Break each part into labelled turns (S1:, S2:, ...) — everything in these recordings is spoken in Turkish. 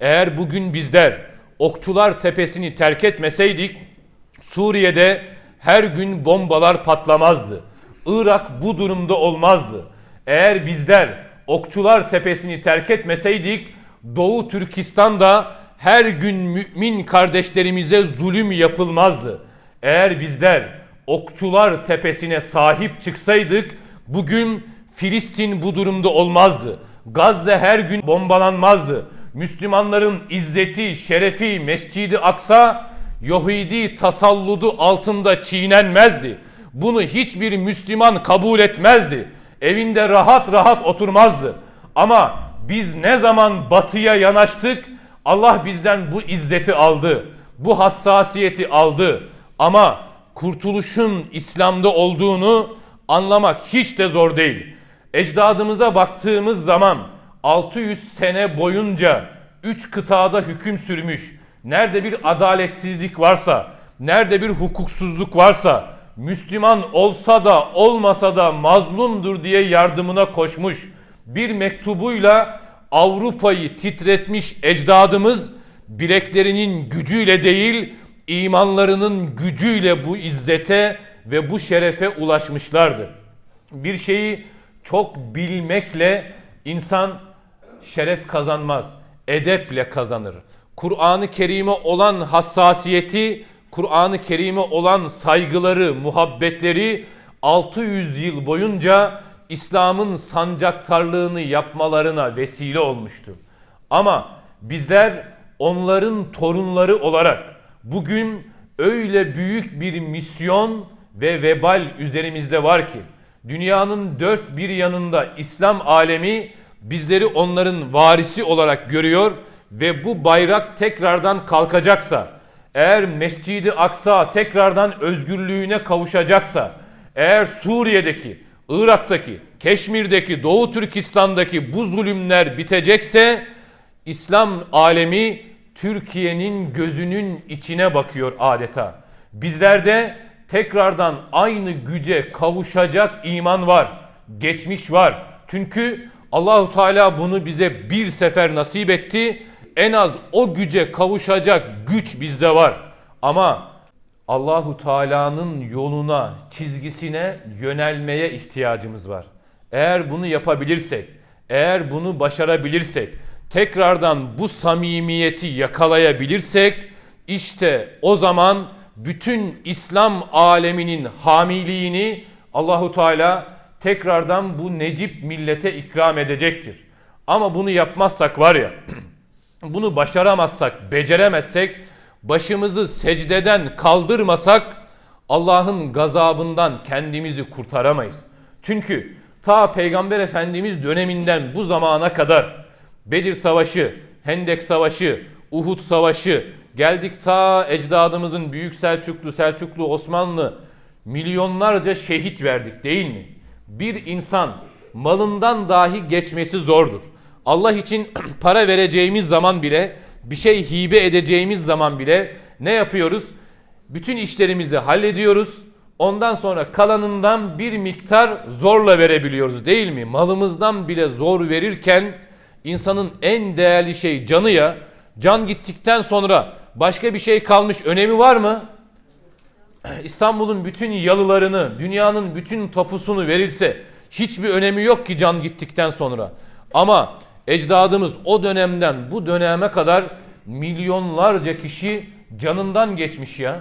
S1: Eğer bugün bizler Okçular Tepesi'ni terk etmeseydik Suriye'de her gün bombalar patlamazdı. Irak bu durumda olmazdı. Eğer bizler Okçular Tepesi'ni terk etmeseydik Doğu Türkistan'da her gün mümin kardeşlerimize zulüm yapılmazdı. Eğer bizler Okçular Tepesi'ne sahip çıksaydık bugün Filistin bu durumda olmazdı. Gazze her gün bombalanmazdı. Müslümanların izzeti, şerefi, Mescid-i Aksa Yahudi tasalludu altında çiğnenmezdi. Bunu hiçbir Müslüman kabul etmezdi. Evinde rahat rahat oturmazdı. Ama biz ne zaman batıya yanaştık Allah bizden bu izzeti aldı. Bu hassasiyeti aldı. Ama kurtuluşun İslam'da olduğunu anlamak hiç de zor değil. Ecdadımıza baktığımız zaman 600 sene boyunca 3 kıtada hüküm sürmüş. Nerede bir adaletsizlik varsa, nerede bir hukuksuzluk varsa, Müslüman olsa da olmasa da mazlumdur diye yardımına koşmuş. Bir mektubuyla Avrupa'yı titretmiş ecdadımız bileklerinin gücüyle değil, imanlarının gücüyle bu izzete ve bu şerefe ulaşmışlardı. Bir şeyi çok bilmekle insan şeref kazanmaz, edeple kazanır. Kur'an-ı Kerim'e olan hassasiyeti, Kur'an-ı Kerim'e olan saygıları, muhabbetleri 600 yıl boyunca İslam'ın sancaktarlığını yapmalarına vesile olmuştu. Ama bizler onların torunları olarak bugün öyle büyük bir misyon ve vebal üzerimizde var ki dünyanın dört bir yanında İslam alemi bizleri onların varisi olarak görüyor ve bu bayrak tekrardan kalkacaksa eğer Mescid-i Aksa tekrardan özgürlüğüne kavuşacaksa eğer Suriye'deki, Irak'taki, Keşmir'deki, Doğu Türkistan'daki bu zulümler bitecekse İslam alemi Türkiye'nin gözünün içine bakıyor adeta. Bizlerde tekrardan aynı güce kavuşacak iman var, geçmiş var. Çünkü Allahu Teala bunu bize bir sefer nasip etti. En az o güce kavuşacak güç bizde var. Ama Allahu Teala'nın yoluna, çizgisine yönelmeye ihtiyacımız var. Eğer bunu yapabilirsek, eğer bunu başarabilirsek, tekrardan bu samimiyeti yakalayabilirsek işte o zaman bütün İslam aleminin hamiliğini Allahu Teala tekrardan bu necip millete ikram edecektir. Ama bunu yapmazsak var ya, bunu başaramazsak, beceremezsek, başımızı secdeden kaldırmasak Allah'ın gazabından kendimizi kurtaramayız. Çünkü ta Peygamber Efendimiz döneminden bu zamana kadar Bedir Savaşı, Hendek Savaşı, Uhud Savaşı, geldik ta ecdadımızın Büyük Selçuklu, Selçuklu, Osmanlı milyonlarca şehit verdik değil mi? Bir insan malından dahi geçmesi zordur. Allah için para vereceğimiz zaman bile, bir şey hibe edeceğimiz zaman bile ne yapıyoruz? Bütün işlerimizi hallediyoruz. Ondan sonra kalanından bir miktar zorla verebiliyoruz değil mi? Malımızdan bile zor verirken insanın en değerli şey canı ya. Can gittikten sonra başka bir şey kalmış önemi var mı? İstanbul'un bütün yalılarını, dünyanın bütün tapusunu verilse hiçbir önemi yok ki can gittikten sonra. Ama ecdadımız o dönemden bu döneme kadar milyonlarca kişi canından geçmiş ya.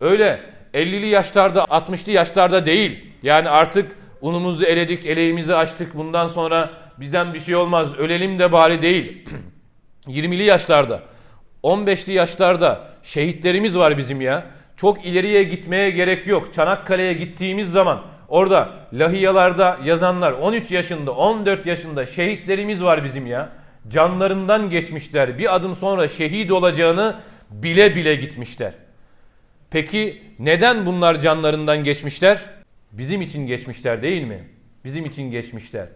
S1: Öyle 50'li yaşlarda 60'lı yaşlarda değil. Yani artık unumuzu eledik, eleğimizi açtık. Bundan sonra bizden bir şey olmaz. Ölelim de bari değil. 20'li yaşlarda, 15'li yaşlarda şehitlerimiz var bizim ya. Çok ileriye gitmeye gerek yok. Çanakkale'ye gittiğimiz zaman orada lahiyalarda yazanlar 13 yaşında, 14 yaşında şehitlerimiz var bizim ya. Canlarından geçmişler. Bir adım sonra şehit olacağını bile bile gitmişler. Peki neden bunlar canlarından geçmişler? Bizim için geçmişler değil mi? Bizim için geçmişler.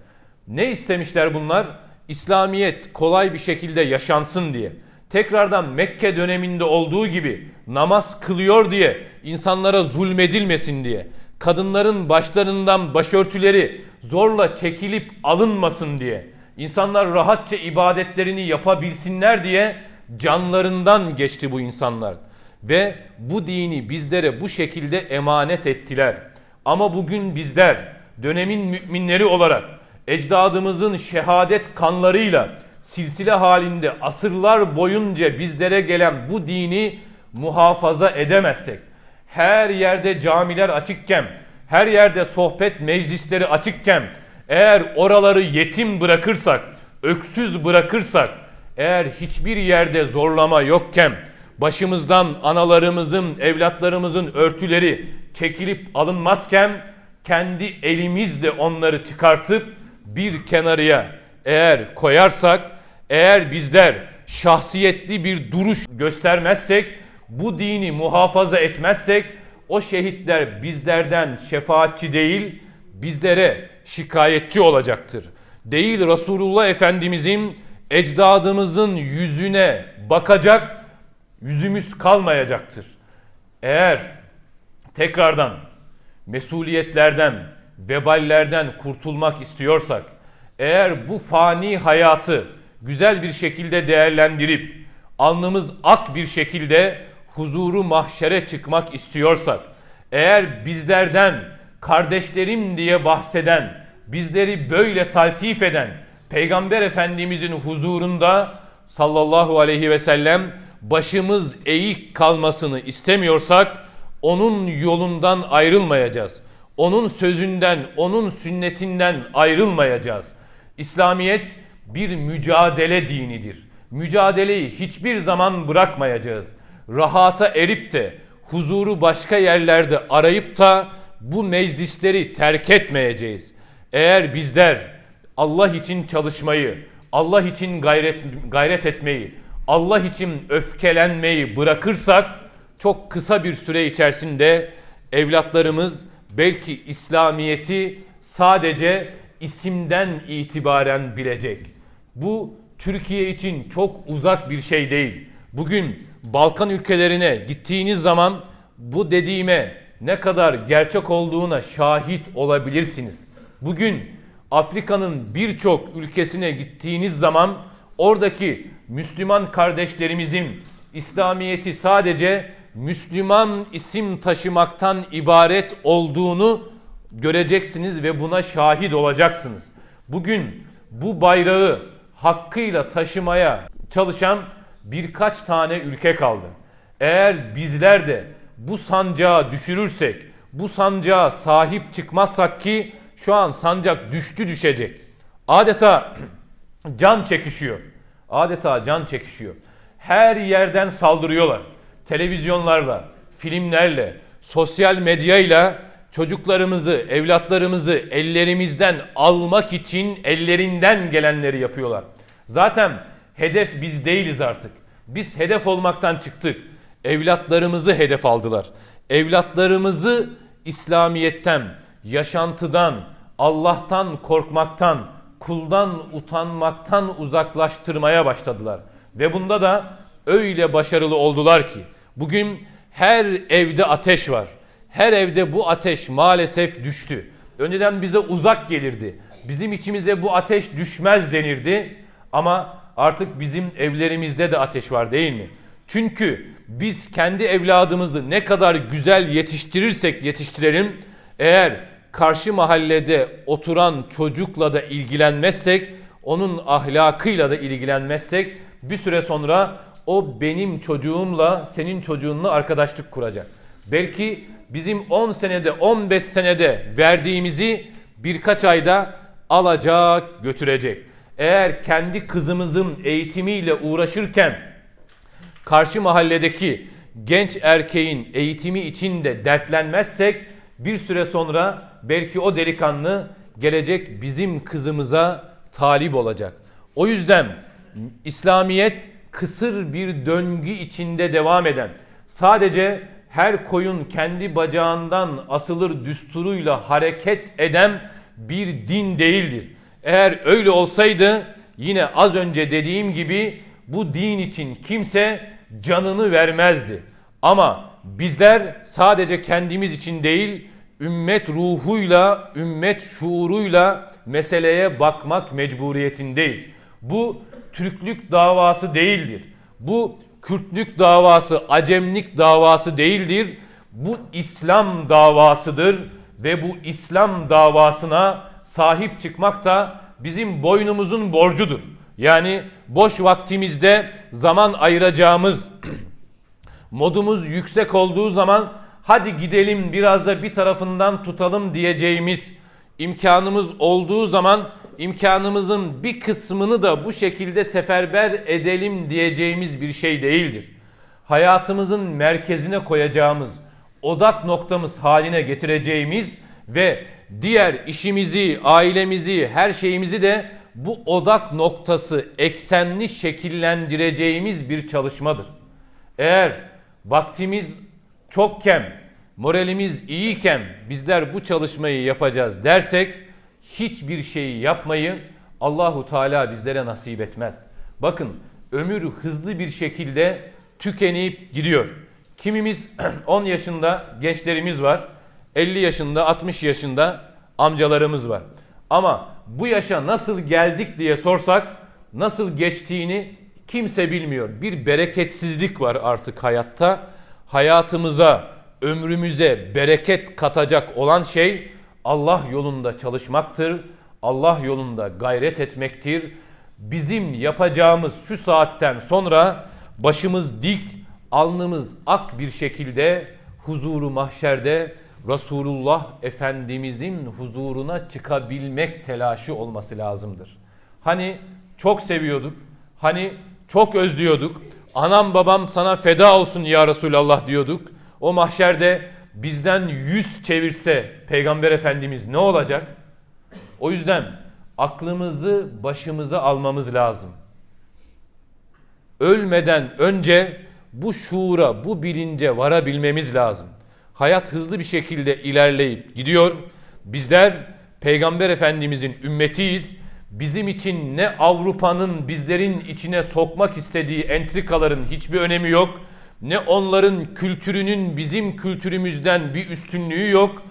S1: Ne istemişler bunlar? İslamiyet kolay bir şekilde yaşansın diye. Tekrardan Mekke döneminde olduğu gibi namaz kılıyor diye insanlara zulmedilmesin diye. Kadınların başlarından başörtüleri zorla çekilip alınmasın diye. İnsanlar rahatça ibadetlerini yapabilsinler diye canlarından geçti bu insanlar. Ve bu dini bizlere bu şekilde emanet ettiler. Ama bugün bizler dönemin müminleri olarak ecdadımızın şehadet kanlarıyla silsile halinde asırlar boyunca bizlere gelen bu dini muhafaza edemezsek, her yerde camiler açıkken, her yerde sohbet meclisleri açıkken, eğer oraları yetim bırakırsak, öksüz bırakırsak, eğer hiçbir yerde zorlama yokken, başımızdan analarımızın, evlatlarımızın örtüleri çekilip alınmazken, kendi elimizle onları çıkartıp bir kenarıya eğer koyarsak, eğer bizler şahsiyetli bir duruş göstermezsek, bu dini muhafaza etmezsek, o şehitler bizlerden şefaatçi değil, bizlere şikayetçi olacaktır. Değil Resulullah Efendimizin ecdadımızın yüzüne bakacak yüzümüz kalmayacaktır. Eğer tekrardan mesuliyetlerden, veballerden kurtulmak istiyorsak, eğer bu fani hayatı güzel bir şekilde değerlendirip alnımız ak bir şekilde huzuru mahşere çıkmak istiyorsak, eğer bizlerden kardeşlerim diye bahseden, bizleri böyle taltif eden Peygamber Efendimizin huzurunda sallallahu aleyhi ve sellem başımız eğik kalmasını istemiyorsak onun yolundan ayrılmayacağız. Onun sözünden, onun sünnetinden ayrılmayacağız. İslamiyet bir mücadele dinidir. Mücadeleyi hiçbir zaman bırakmayacağız. Rahata erip de huzuru başka yerlerde arayıp da bu meclisleri terk etmeyeceğiz. Eğer bizler Allah için çalışmayı, Allah için gayret gayret etmeyi, Allah için öfkelenmeyi bırakırsak çok kısa bir süre içerisinde evlatlarımız belki İslamiyeti sadece isimden itibaren bilecek. Bu Türkiye için çok uzak bir şey değil. Bugün Balkan ülkelerine gittiğiniz zaman bu dediğime ne kadar gerçek olduğuna şahit olabilirsiniz. Bugün Afrika'nın birçok ülkesine gittiğiniz zaman oradaki Müslüman kardeşlerimizin İslamiyeti sadece Müslüman isim taşımaktan ibaret olduğunu göreceksiniz ve buna şahit olacaksınız. Bugün bu bayrağı hakkıyla taşımaya çalışan birkaç tane ülke kaldı. Eğer bizler de bu sancağı düşürürsek, bu sancağa sahip çıkmazsak ki şu an sancak düştü düşecek. Adeta can çekişiyor. Adeta can çekişiyor. Her yerden saldırıyorlar. Televizyonlarla, filmlerle, sosyal medyayla çocuklarımızı, evlatlarımızı ellerimizden almak için ellerinden gelenleri yapıyorlar. Zaten hedef biz değiliz artık. Biz hedef olmaktan çıktık. Evlatlarımızı hedef aldılar. Evlatlarımızı İslamiyet'ten, yaşantıdan, Allah'tan korkmaktan, kuldan utanmaktan uzaklaştırmaya başladılar. Ve bunda da öyle başarılı oldular ki bugün her evde ateş var. Her evde bu ateş maalesef düştü. Önceden bize uzak gelirdi. Bizim içimize bu ateş düşmez denirdi. Ama artık bizim evlerimizde de ateş var değil mi? Çünkü biz kendi evladımızı ne kadar güzel yetiştirirsek yetiştirelim eğer karşı mahallede oturan çocukla da ilgilenmezsek, onun ahlakıyla da ilgilenmezsek bir süre sonra o benim çocuğumla senin çocuğunla arkadaşlık kuracak. Belki bizim 10 senede 15 senede verdiğimizi birkaç ayda alacak götürecek. Eğer kendi kızımızın eğitimiyle uğraşırken karşı mahalledeki genç erkeğin eğitimi için de dertlenmezsek bir süre sonra belki o delikanlı gelecek bizim kızımıza talip olacak. O yüzden İslamiyet kısır bir döngü içinde devam eden, sadece her koyun kendi bacağından asılır düsturuyla hareket eden bir din değildir. Eğer öyle olsaydı yine az önce dediğim gibi bu din için kimse canını vermezdi. Ama bizler sadece kendimiz için değil, ümmet ruhuyla, ümmet şuuruyla meseleye bakmak mecburiyetindeyiz. Bu Türklük davası değildir. Bu Kürtlük davası, Acemlik davası değildir. Bu İslam davasıdır ve bu İslam davasına sahip çıkmak da bizim boynumuzun borcudur. Yani boş vaktimizde zaman ayıracağımız modumuz yüksek olduğu zaman hadi gidelim biraz da bir tarafından tutalım diyeceğimiz imkanımız olduğu zaman imkanımızın bir kısmını da bu şekilde seferber edelim diyeceğimiz bir şey değildir. Hayatımızın merkezine koyacağımız, odak noktamız haline getireceğimiz ve diğer işimizi, ailemizi, her şeyimizi de bu odak noktası eksenli şekillendireceğimiz bir çalışmadır. Eğer vaktimiz çokken, moralimiz iyiyken bizler bu çalışmayı yapacağız dersek hiçbir şeyi yapmayı Allahu Teala bizlere nasip etmez. Bakın ömür hızlı bir şekilde tükenip gidiyor. Kimimiz 10 yaşında gençlerimiz var. 50 yaşında, 60 yaşında amcalarımız var. Ama bu yaşa nasıl geldik diye sorsak nasıl geçtiğini kimse bilmiyor. Bir bereketsizlik var artık hayatta. Hayatımıza, ömrümüze bereket katacak olan şey Allah yolunda çalışmaktır. Allah yolunda gayret etmektir. Bizim yapacağımız şu saatten sonra başımız dik, alnımız ak bir şekilde huzuru mahşerde Resulullah Efendimizin huzuruna çıkabilmek telaşı olması lazımdır. Hani çok seviyorduk, hani çok özlüyorduk, anam babam sana feda olsun ya Resulallah diyorduk. O mahşerde bizden yüz çevirse Peygamber Efendimiz ne olacak? O yüzden aklımızı başımıza almamız lazım. Ölmeden önce bu şuura, bu bilince varabilmemiz lazım. Hayat hızlı bir şekilde ilerleyip gidiyor. Bizler Peygamber Efendimizin ümmetiyiz. Bizim için ne Avrupa'nın bizlerin içine sokmak istediği entrikaların hiçbir önemi yok. Ne onların kültürünün bizim kültürümüzden bir üstünlüğü yok.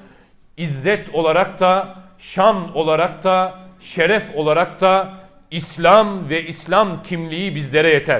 S1: İzzet olarak da, şan olarak da, şeref olarak da İslam ve İslam kimliği bizlere yeter.